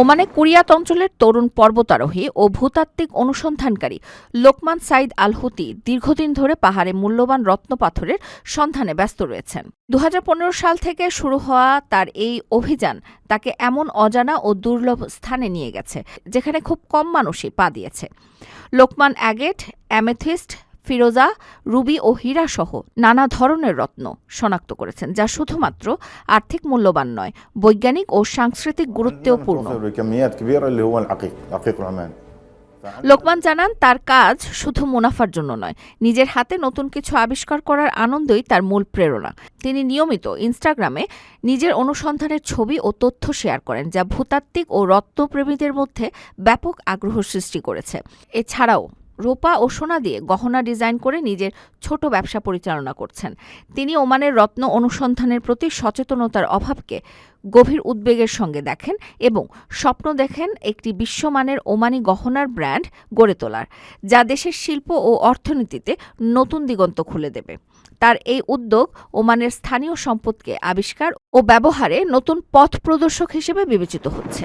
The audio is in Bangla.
ওমানে কুরিয়াত অঞ্চলের তরুণ পর্বতারোহী ও ভূতাত্ত্বিক অনুসন্ধানকারী লোকমান সাইদ আল হুতি দীর্ঘদিন ধরে পাহাড়ে মূল্যবান রত্নপাথরের সন্ধানে ব্যস্ত রয়েছেন। দু হাজার পনেরো সাল থেকে শুরু হওয়া তার এই অভিযান তাকে এমন অজানা ও দুর্লভ স্থানে নিয়ে গেছে, যেখানে খুব কম মানুষই পা দিয়েছে। লোকমান অ্যাগেট, অ্যামেথিস্ট ফিরোজা রুবি ও হীরা সহ নানা ধরনের রত্ন শনাক্ত করেছেন যা শুধুমাত্র আর্থিক মূল্যবান নয় বৈজ্ঞানিক ও সাংস্কৃতিক গুরুত্বেও পূর্ণ লোকমান জানান তার কাজ শুধু মুনাফার জন্য নয় নিজের হাতে নতুন কিছু আবিষ্কার করার আনন্দই তার মূল প্রেরণা। তিনি নিয়মিত ইনস্টাগ্রামে নিজের অনুসন্ধানের ছবি ও তথ্য শেয়ার করেন যা ভূতাত্ত্বিক ও রত্নপ্রেমীদের মধ্যে ব্যাপক আগ্রহ সৃষ্টি করেছে। এছাড়াও রূপা ও সোনা দিয়ে গহনা ডিজাইন করে নিজের ছোট ব্যবসা পরিচালনা করছেন। তিনি ওমানের রত্ন অনুসন্ধানের প্রতি সচেতনতার অভাবকে গভীর উদ্বেগের সঙ্গে দেখেন এবং স্বপ্ন দেখেন একটি বিশ্বমানের ওমানি গহনার ব্র্যান্ড গড়ে তোলার, যা দেশের শিল্প ও অর্থনীতিতে নতুন দিগন্ত খুলে দেবে। তার এই উদ্যোগ ওমানের স্থানীয় সম্পদকে আবিষ্কার ও ব্যবহারে নতুন পথ প্রদর্শক হিসেবে বিবেচিত হচ্ছে।